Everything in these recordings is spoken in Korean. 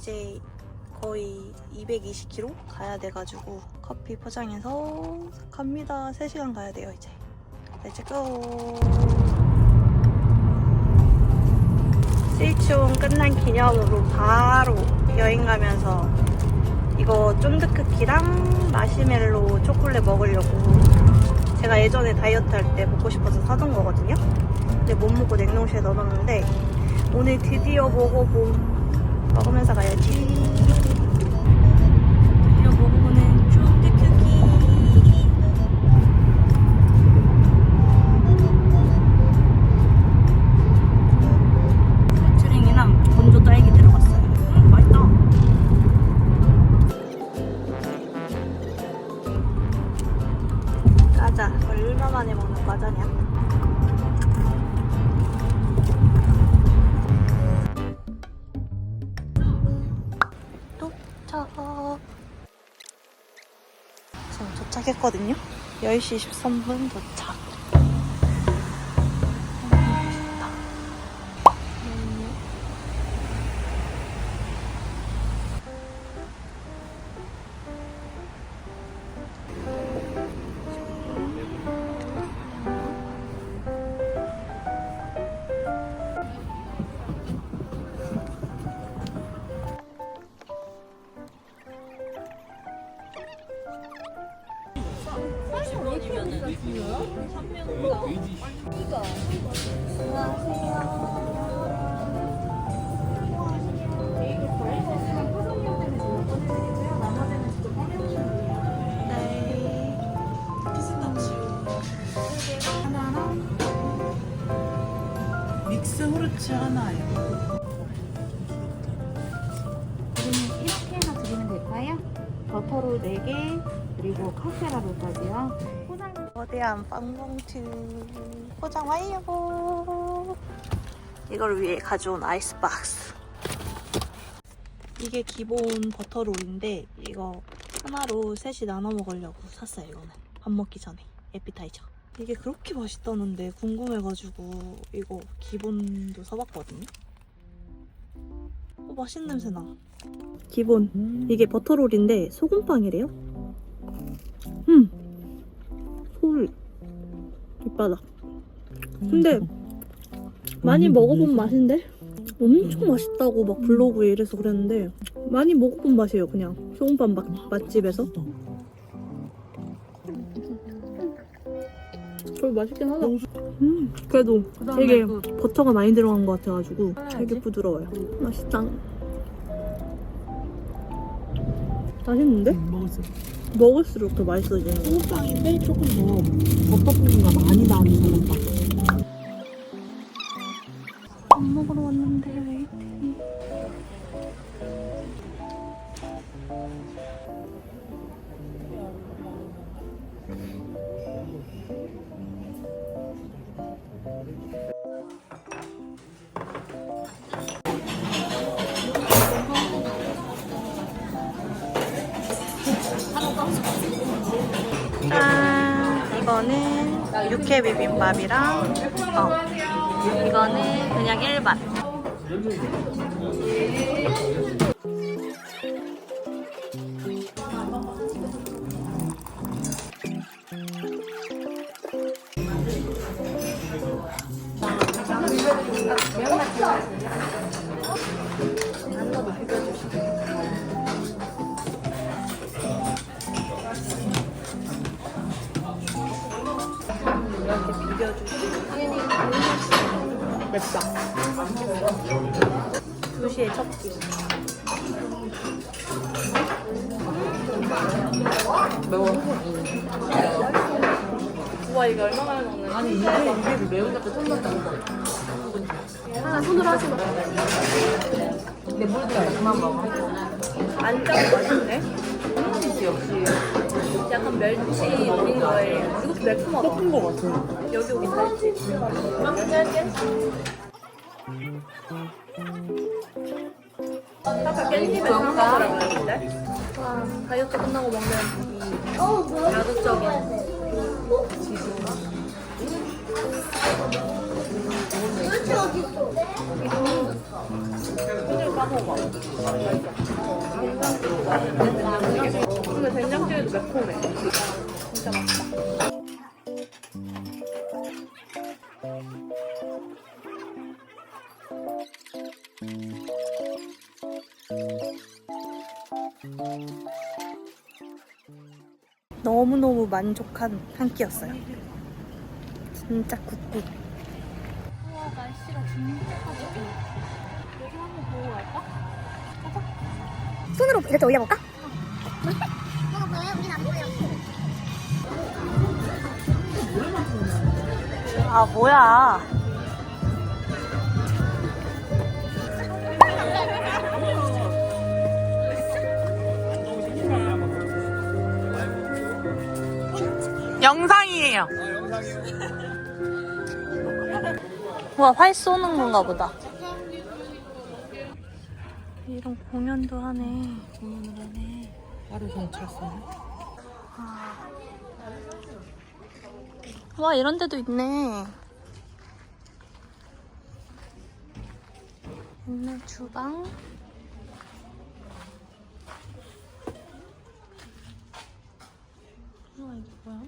이제 거의 220km 가야 돼가지고 커피 포장해서 갑니다. 3시간 가야 돼요 이제. 렛츠고. 스위치온 끝난 기념으로 바로 여행 가면서 이거 쫀득 쿠키랑 마시멜로 초콜릿 먹으려고 제가 예전에 다이어트 할 때 먹고 싶어서 사둔 거거든요. 근데 못 먹고 냉동실에 넣어놨는데 오늘 드디어 먹어봄 먹으면서 가야지. 도착. 지금 도착했거든요. 10시 13분 도착. 후르츠 하나요. 지금 이렇게나 드리면 될까요? 버터로 4개, 그리고 카스테라로까지요. 포장 거대한 빵봉투 포장 완료. 이걸 위해 가져온 아이스박스. 이게 기본 버터롤인데 이거 하나로 셋이 나눠 먹으려고 샀어요. 이거는 밥 먹기 전에 에피타이저. 이게 그렇게 맛있다는데 궁금해가지고 이거 기본도 사봤거든요. 어, 맛있는 냄새 나. 기본 이게 버터롤인데 소금빵이래요. 음. 솔 밑바닥. 근데 많이 먹어본 맛인데 엄청 맛있다고 막 블로그에 이래서 그랬는데 많이 먹어본 맛이에요 그냥 소금빵 맛, 맛집에서 그걸 맛있긴 하다. 음 그래도 되게 버터가 많이 들어간 것 같아가지고 되게 부드러워요. 맛있다. 맛있는데? 먹었어. 먹을수록 더 맛있어지는 거. 소금빵인데 조금 더 버터 부분가 많이 나는 소금빵. 밥 먹으러 하나 손으로 하지 마. 내 물도 그만 먹어. 안 짜고 맛있네. 역시 역시 약간 멸치 우린 거예요. 이것도 매콤하다. 섞은 거 같아. 여기 오긴 달지. 아까 깻잎에 담아먹으라고 했는데? 와, 다이어트 끝나고 먹는 이 자극적인 지수가? 너무너무 만족한 한 끼였어요. 진짜 굿굿. 손으로 이렇게 올려볼까? 아, 뭐야. 영상이에요. 와, 활 쏘는 건가 보다. 이런 공연도 하네. 공연을 하네. 하루 경찰서. 와, 이런 데도 있네. 옛날 주방. 우와, 이게 뭐야?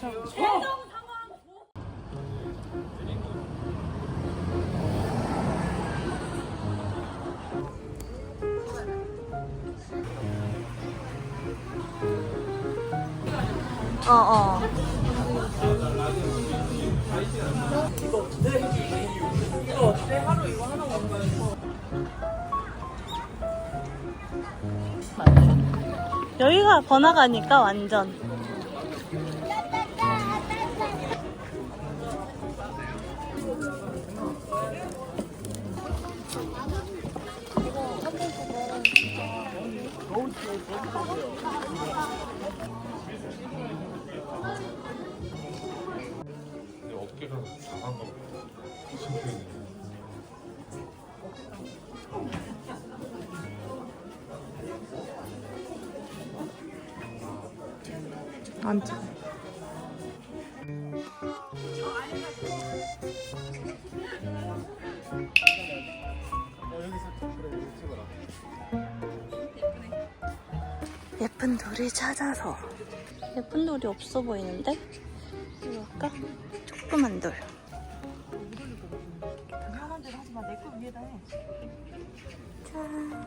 것이요? 어, 어. 여기가 번화가니까 완전. 앉아. 예쁜 돌을 찾아서. 예쁜 돌이 없어 보이는데? 이거 할까? 조그만 돌. 당연한 대로 하지 마. 내 거 위에다 해. 짠.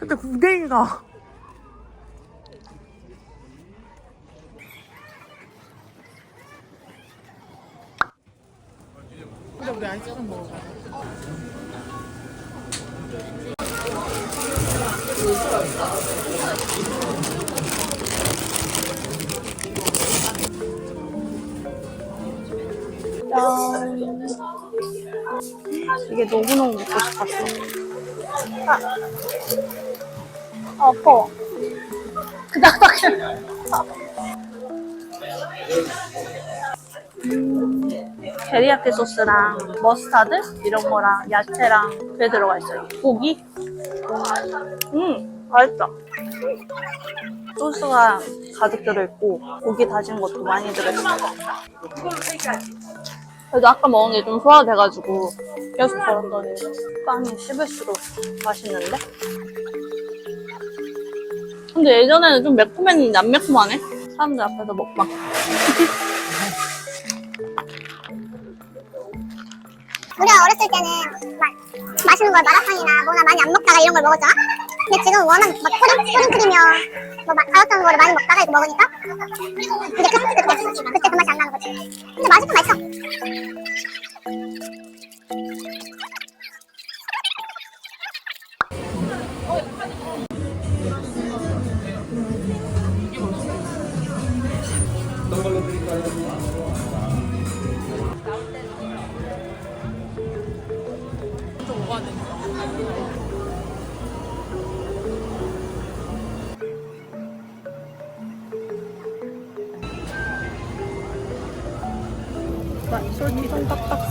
근데 구댕이가. 아파. 그닥밖에. 음, 데리야끼 소스랑 머스타드 이런 거랑 야채랑 그게 들어가 있어요. 고기? 음, 맛있다. 소스가 가득 들어있고 고기 다진 것도 많이 들어있어요. 그래도 아까 먹은 게 좀 소화돼가지고 계속 걸었더니 빵이 씹을수록 맛있는데? 근데 예전에는 좀 매콤했는데 안 매콤하네? 사람들 앞에서 먹방. 우리가 어렸을 때는 막 맛있는 걸 마라탕이나 뭐나 많이 안 먹다가 이런 걸 먹었잖아? 근데 지금 워낙 막 소림, 소림 크리며 뭐막 다이어트한 거를 많이 먹다가 이거 먹으니까 이제 그, 그때 그때 그 맛이 안 나는 거지 근데 맛있긴 맛있어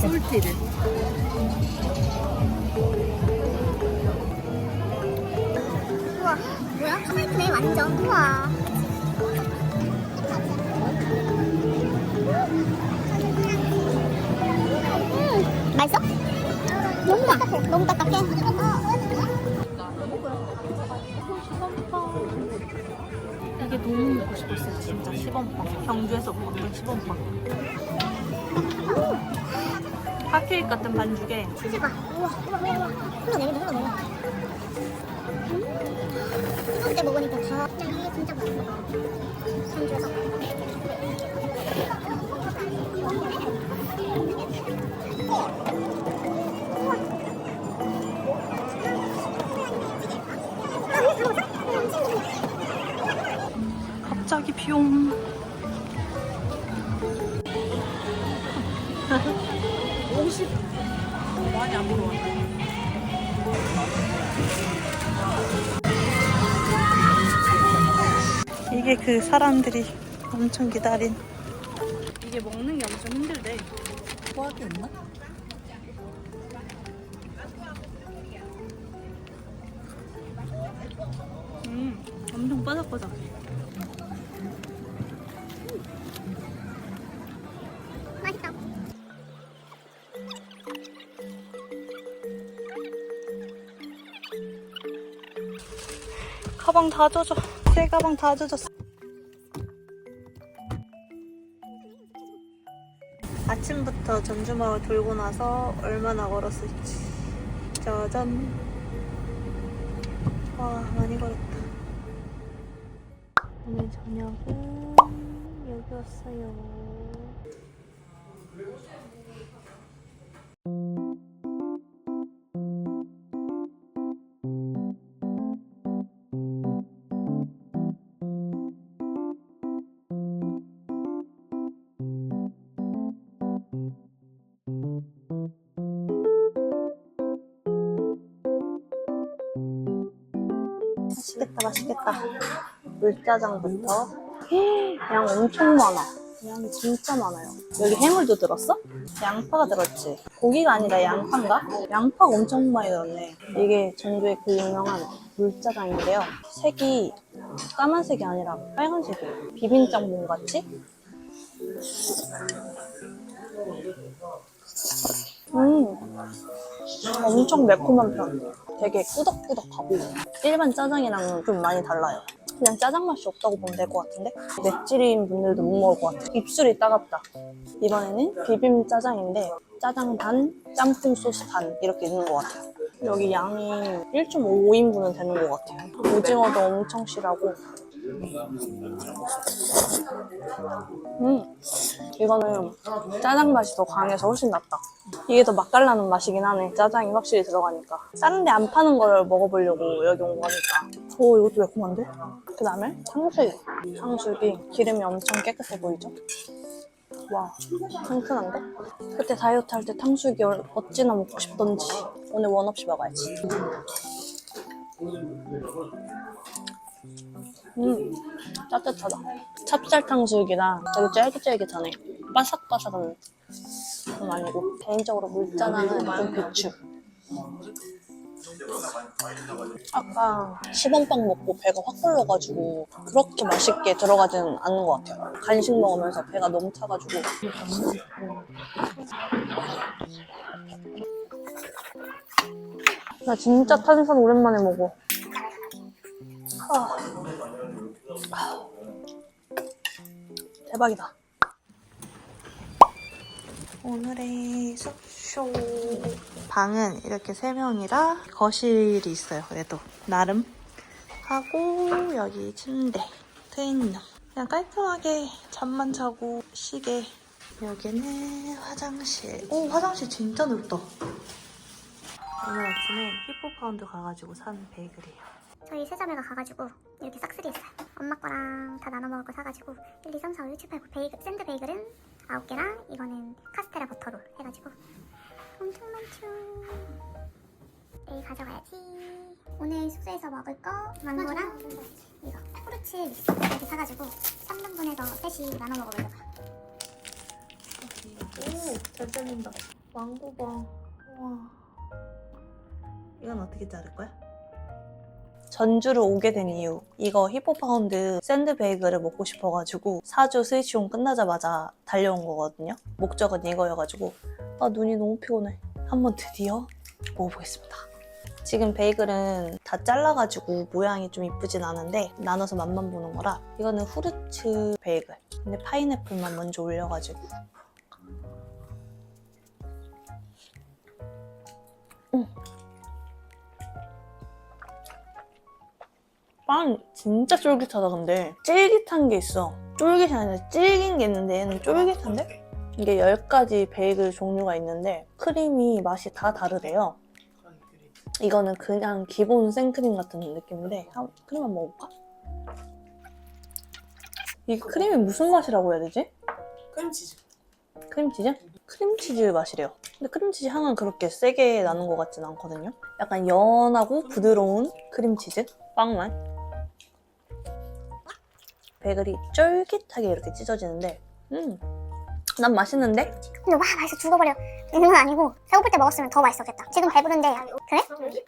솔티를. 우와 뭐야? 토마토네 완전 우와 음, 맛있어? 너무 딱딱해 너무 딱딱해 이게 너무 먹고 싶었어요. 진짜 시범빵. 경주에서 먹었던 시범빵. 핫케이크 같은 반죽에. 치즈가. 우와 우와 우와 우와. 흘러내린다 흘러내려 음, 뜨거울 때 먹으니까 다 이게 진짜 맛있어. 전주에서 갑자기 비용. 이게 그 사람들이 엄청 기다린. 이게 먹는 게 엄청 힘들대. 소화기 있나? 음, 엄청 바삭바삭. 맛있다 가방 다 젖어. 제 가방 다 젖었어. 아침부터 전주마을 돌고 나서 얼마나 걸었을지. 짜잔. 와, 많이 걸었다. 오늘 저녁은 여기 왔어요. 맛있겠다, 맛있겠다. 물짜장부터. 양 엄청 많아. 양이 진짜 많아요. 여기 해물도 들었어? 양파가 들었지. 고기가 아니라 양파인가? 양파가 엄청 많이 들었네. 이게 전주의 그 유명한 물짜장인데요. 색이 까만색이 아니라 빨간색이에요. 비빔짬뽕 같이? 음, 엄청 매콤한 편. 되게 꾸덕꾸덕하고 일반 짜장이랑은 좀 많이 달라요. 그냥 짜장 맛이 없다고 보면 될 것 같은데 맵찔인 분들도 못 먹을 것 같아. 입술이 따갑다. 이번에는 비빔 짜장인데 짜장 반, 짬뽕 소스 반 이렇게 있는 것 같아요. 여기 양이 1.5인분은 되는 것 같아요. 오징어도 엄청 실하고 음, 이거는 짜장 맛이 더 강해서 훨씬 낫다. 이게 더 맛깔나는 맛이긴 하네. 짜장이 확실히 들어가니까. 다른 데 안 파는 걸 먹어보려고 여기 온 거니까. 오, 이것도 매콤한데? 그 다음에 탕수육. 탕수육이 기름이 엄청 깨끗해 보이죠? 와, 튼튼한데? 그때 다이어트 할 때 탕수육이 얼- 어찌나 먹고 싶던지. 오늘 원 없이 먹어야지. 음, 따뜻하다. 찹쌀 탕수육이라 되게 쫄깃쫄깃하네. 바삭바삭한 건 아니고 개인적으로 물짜장은 좀 비추. 아까 시범빵 먹고 배가 확 불러가지고 그렇게 맛있게 들어가지는 않는 것 같아요. 간식 먹으면서 배가 너무 차가지고. 나 진짜 탄산 오랜만에 먹어. 아. 대박이다. 오늘의 숙쇼 방은 이렇게 세 명이라 거실이 있어요. 그래도 나름 하고 여기 침대, 트윈룸. 그냥 깔끔하게 잠만 자고 쉬게. 여기는 화장실. 오 화장실 진짜 넓다. 오늘 아침에 히포파운드 가가지고 산 베이글이에요. 저희 세자매가 가가지고 이렇게 싹쓸이 했어요. 엄마 거랑 다 나눠 먹을 거 사가지고 1, 2, 3, 4, 5, 6, 7, 8, 9 베이글, 샌드 베이글은 9개랑 이거는 카스테라 버터롤 해가지고 엄청 많죠. 내일 가져가야지. 오늘 숙소에서 먹을 거 망고랑 이거 후르츠 믹스 이렇게 사가지고 3등분해서 셋이 나눠 먹어보려고요. 오, 잘 잘린다. 망고 봐. 와. 이건 어떻게 자를 거야? 전주를 오게 된 이유. 이거 히포파운드 샌드 베이글을 먹고 싶어가지고 4주 스위치온 끝나자마자 달려온 거거든요. 목적은 이거여가지고 아 눈이 너무 피곤해. 한번 드디어 먹어보겠습니다. 지금 베이글은 다 잘라가지고 모양이 좀 이쁘진 않은데 나눠서 맛만 보는 거라 이거는 후르츠 베이글. 근데 파인애플만 먼저 올려가지고 빵 진짜 쫄깃하다 근데 쫄깃한 게 있어 쫄깃이 아니라 질긴 게 있는데 얘는 쫄깃한데? 이게 10가지 베이글 종류가 있는데 크림이 맛이 다 다르대요 이거는 그냥 기본 생크림 같은 느낌인데 한, 크림 한번 먹어볼까? 이 크림이 무슨 맛이라고 해야 되지? 크림치즈. 크림치즈? 크림치즈 맛이래요. 근데 크림치즈 향은 그렇게 세게 나는 것 같진 않거든요. 약간 연하고 부드러운 크림치즈? 빵 맛. 베글이 쫄깃하게 이렇게 찢어지는데, 음, 난 맛있는데? 근데 와 맛있어. 죽어버려. 있는 건 아니고 배고플 때 먹었으면 더 맛있었겠다. 지금 배부른데 그래?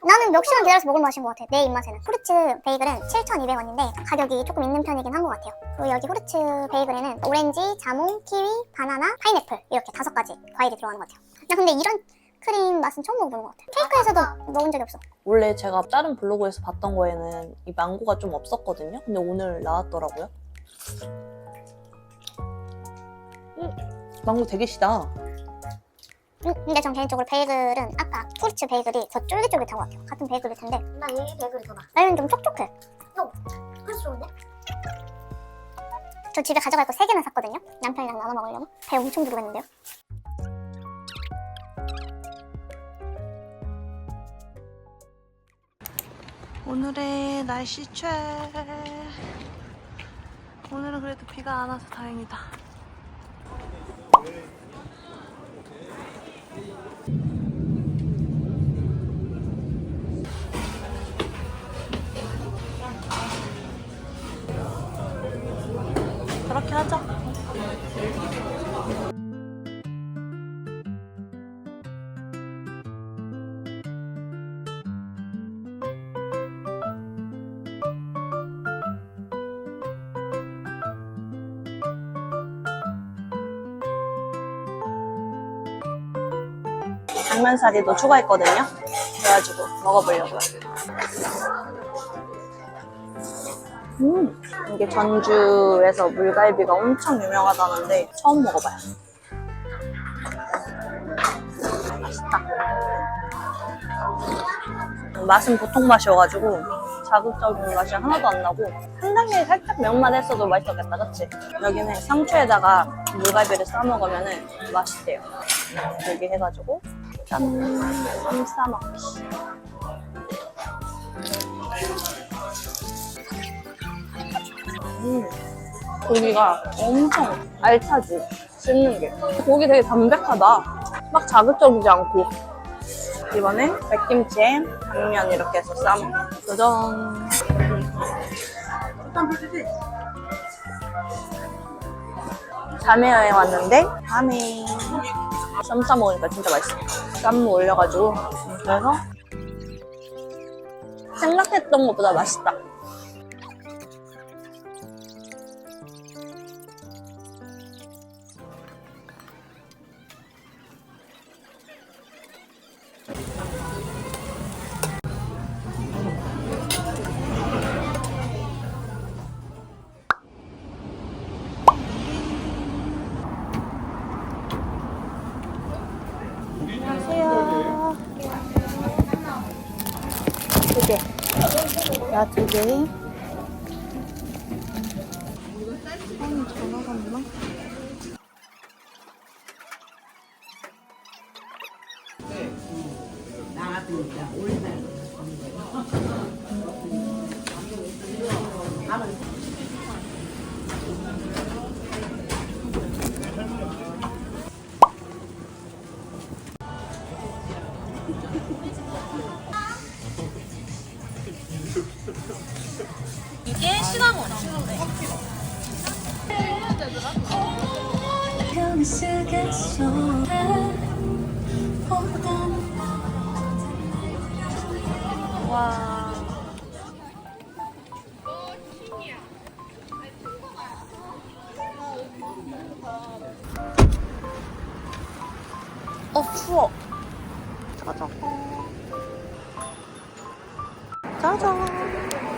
나는 몇 시간 기다려서 먹을 맛인 것 같아 내 입맛에는. 후르츠 베이글은 7,200원인데 가격이 조금 있는 편이긴 한 것 같아요. 그리고 여기 후르츠 베이글에는 오렌지, 자몽, 키위, 바나나, 파인애플 이렇게 다섯 가지 과일이 들어가는 것 같아요. 나 근데 이런 크림 맛은 처음 먹어보는 것 같아. 케이크에서도 먹은 적이 없어. 원래 제가 다른 블로그에서 봤던 거에는 이 망고가 좀 없었거든요. 근데 오늘 나왔더라고요. 음, 망고 되게 시다. 음, 근데 전 개인적으로 베이글은 아까 후르츠 베이글이 더 쫄깃쫄깃한 것 같아요 같은 베이글일 텐데 난 이 베이글이 더 나아. 얘는 좀 촉촉해 그래서 좋은데? 저 집에 가져갈 거 3개나 샀거든요 남편이랑 나눠 먹으려고 배 엄청 부르겠는데요 오늘의 날씨 최. 오늘은 그래도 비가 안 와서 다행이다. 그렇게 하자. 당면사리도 추가했거든요. 그래가지고 먹어보려고요. 음, 이게 전주에서 물갈비가 엄청 유명하다는데 처음 먹어봐요. 맛있다. 맛은 보통 맛이어가지고 자극적인 맛이 하나도 안 나고 한 단계 살짝 매운맛 했어도 맛있었겠다, 그치? 여기는 상추에다가 물갈비를 싸먹으면 맛있대요. 여기 해가지고 짠! 쌈 싸먹기. 음, 고기가 엄청 알차지, 씹는 게. 고기 되게 담백하다. 막 자극적이지 않고. 이번엔 백김치에 당면 이렇게 해서 싸먹고. 도전! 자매 여행 왔는데, 밤에 쌈 싸 먹으니까 진짜 맛있어. 쌈 올려가지고. 그래서 생각했던 것보다 맛있다. 감자 두 개. 아니, 전화가 없나? 나가도 올달. 짜잔. 짜잔.